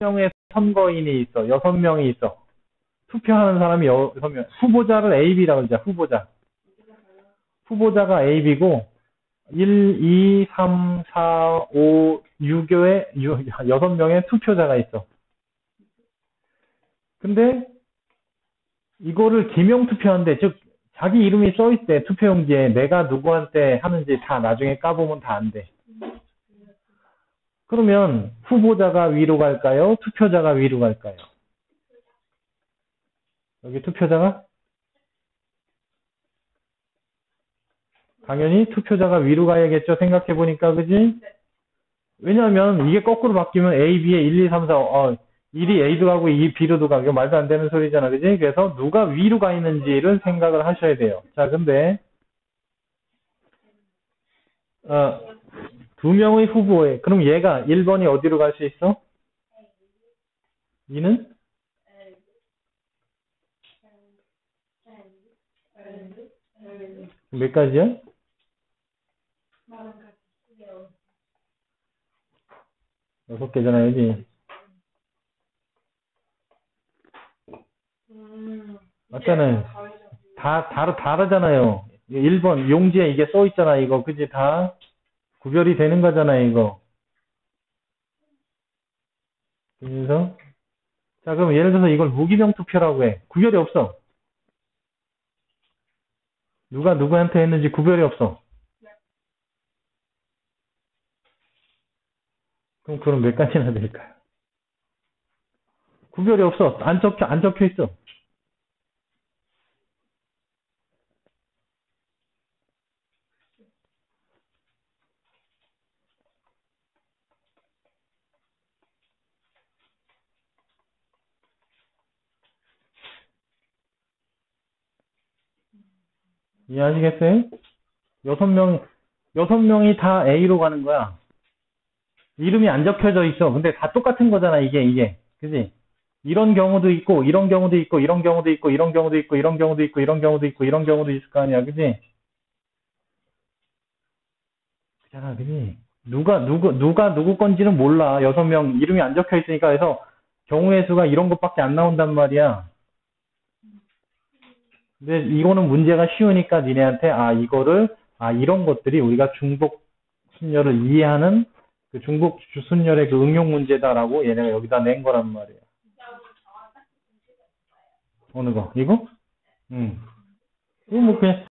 명의 선거인이 있어. 여섯 명이 있어. 투표하는 사람이 여섯 명. 후보자를 A, B라고 그러자. 후보자. 후보자가 A, B고 1, 2, 3, 4, 5, 6의 6 명의 투표자가 있어. 근데 이거를 기명 투표한데 즉 자기 이름이 써때 투표용지에 내가 누구한테 하는지 다 나중에 까보면 다 안 돼. 그러면 후보자가 위로 갈까요? 투표자가 위로 갈까요? 여기 투표자가? 당연히 투표자가 위로 가야겠죠. 생각해 보니까 그지? 왜냐하면 이게 거꾸로 바뀌면 A, B에 1, 2, 3, 4, 어, 1이 A도 가고 2 B로도 가고 말도 안 되는 소리잖아. 그지? 그래서 누가 위로 가 있는지를 생각을 하셔야 돼요. 자, 근데 어, 두 명의 후보에 그럼 얘가 1번이 어디로 갈 수 있어? 2는? 몇 가지야? 여섯 개잖아, 여기. 맞잖아요. 다, 다, 다르잖아요. 1번, 용지에 이게 써 있잖아, 이거. 그지? 다 구별이 되는 거잖아요, 이거. 그래서, 자, 그럼 예를 들어서 이걸 무기명 투표라고 해. 구별이 없어. 누가 누구한테 했는지 구별이 없어. 그럼 그럼 몇 가지나 될까요? 구별이 없어. 안 적혀, 안 적혀 있어. 이해하시겠어요? 여섯 명, 여섯 명이 다 A로 가는 거야. 이름이 안 적혀져 있어. 근데 다 똑같은 거잖아, 이게, 이게. 그지? 이런 경우도 있고, 이런 경우도 있고, 이런 경우도 있고, 이런 경우도 있고, 이런 경우도 있고, 이런 경우도 있고, 이런 경우도 있을 거 아니야, 그지? 그잖아, 그지? 누가, 누구, 누가 누구 건지는 몰라. 여섯 명 이름이 안 적혀 있으니까. 그래서 경우의 수가 이런 것밖에 안 나온단 말이야. 근데 이거는 문제가 쉬우니까 니네한테 아 이거를 아 이런 것들이 우리가 중복 순열을 이해하는 그 중복 순열의 그 응용 문제다라고 얘네가 여기다 낸 거란 말이야. 어느 거? 이거? 응. 이거 뭐 그냥